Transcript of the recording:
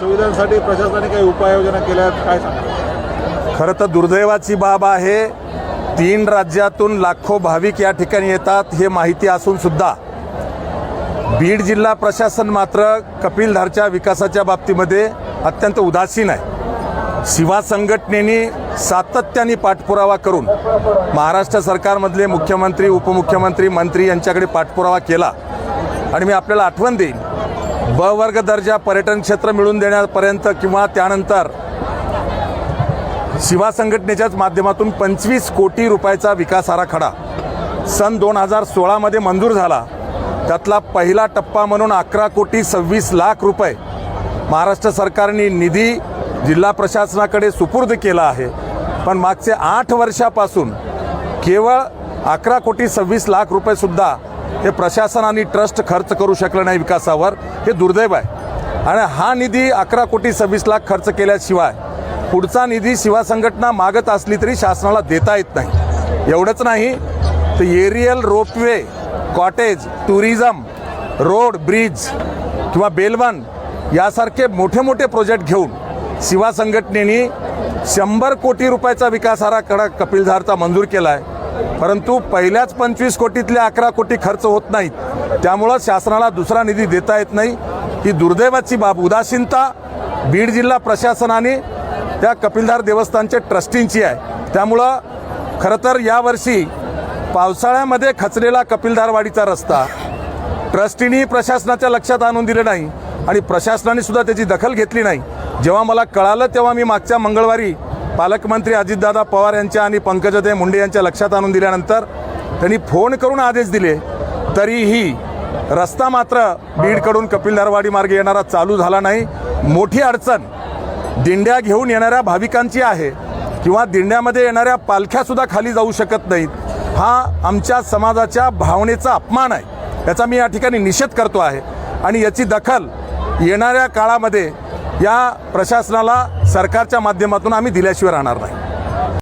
सुविधांसाठी प्रशासनाने काही उपाययोजना केल्या आहेत काय सांगा खरं तर दुर्दैवाची बाब आहे तीन राज्यातून लाखो भाविक या ठिकाणी येतात हे माहिती असून सुद्धा. बीड जिल्हा प्रशासन मात्र कपिलधारच्या विकासाच्या बाबतीमध्ये अत्यंत उदासीन आहे. शिवा संघटनेने सातत्याने पाठपुरावा करून महाराष्ट्र सरकारमधले मुख्यमंत्री उपमुख्यमंत्री मंत्री यांच्याकडे पाठपुरावा केला. आणि मी आपल्याला आठवण देईन ब वर्ग दर्जा पर्यटन क्षेत्र मिळून देण्यापर्यंत किंवा त्यानंतर शिवा संघटनेच्याच माध्यमातून पंचवीस कोटी रुपयाचा विकास आराखडा. सन दोन हजार सोळामध्ये मंजूर झाला. त्यातला पहिला टप्पा म्हणून अकरा कोटी सव्वीस लाख रुपये महाराष्ट्र सरकारने निधी जिल्हा प्रशासनाकडे सुपूर्द केला आहे. पण मागचे आठ वर्षापासून केवळ अकरा कोटी सव्वीस लाख रुपयेसुद्धा हे प्रशासन आणि ट्रस्ट खर्च करू शकलं नाही विकासावर हे दुर्दैव आहे. आणि हा निधी अकरा कोटी सव्वीस लाख खर्च केल्याशिवाय पुढचा निधी शिवा संघटना मागत असली तरी शासनाला देता येत नाही. एवढंच नाही तर aerial ropeway cottage tourism road bridge किंवा बेलवन यासारखे मोठे मोठे प्रोजेक्ट घेऊन शिवा संघटनेने शंभर कोटी रुपयाचा विकास आराखडा कपिलधारचा मंजूर केला आहे परंतु पहिल्याच पंचवीस कोटीतले अकरा कोटी खर्च होत नाहीत. त्यामुळं शासनाला दुसरा निधी देता येत नाही. ही दुर्दैवाची बाब उदासीनता बीड जिल्हा प्रशासनाने त्या कपिलधार देवस्थानचे ट्रस्टींची आहे. त्यामुळं खरं तर यावर्षी पावसाळ्यामध्ये खचलेला कपिलधारवाडीचा रस्ता ट्रस्टींनी प्रशासनाच्या लक्षात आणून दिले नाही आणि प्रशासनाने सुद्धा त्याची दखल घेतली नाही. जेव्हा मला कळालं तेव्हा मी मागच्या मंगळवारी पालकमंत्री अजितदादा पवार यांच्या आणि पंकजाताई मुंडे यांच्या लक्षात आणून दिल्यानंतर त्यांनी फोन करून आदेश दिले तरीही रस्ता मात्र बीडकडून कपिलधारवाडी मार्गे येणारा चालू झाला नाही. मोठी अडचण दिंड्या घेऊन येणाऱ्या भाविकांची आहे किंवा दिंड्यामध्ये येणाऱ्या पालख्यासुद्धा खाली जाऊ शकत नाहीत. हा आमच्या समाजाच्या भावनेचा अपमान आहे. याचा मी या ठिकाणी निषेध करतो आहे. आणि याची दखल येणाऱ्या काळामध्ये या प्रशासनाला सरकारच्या माध्यमातून आम्ही दिल्याशिवाय राहणार नाही.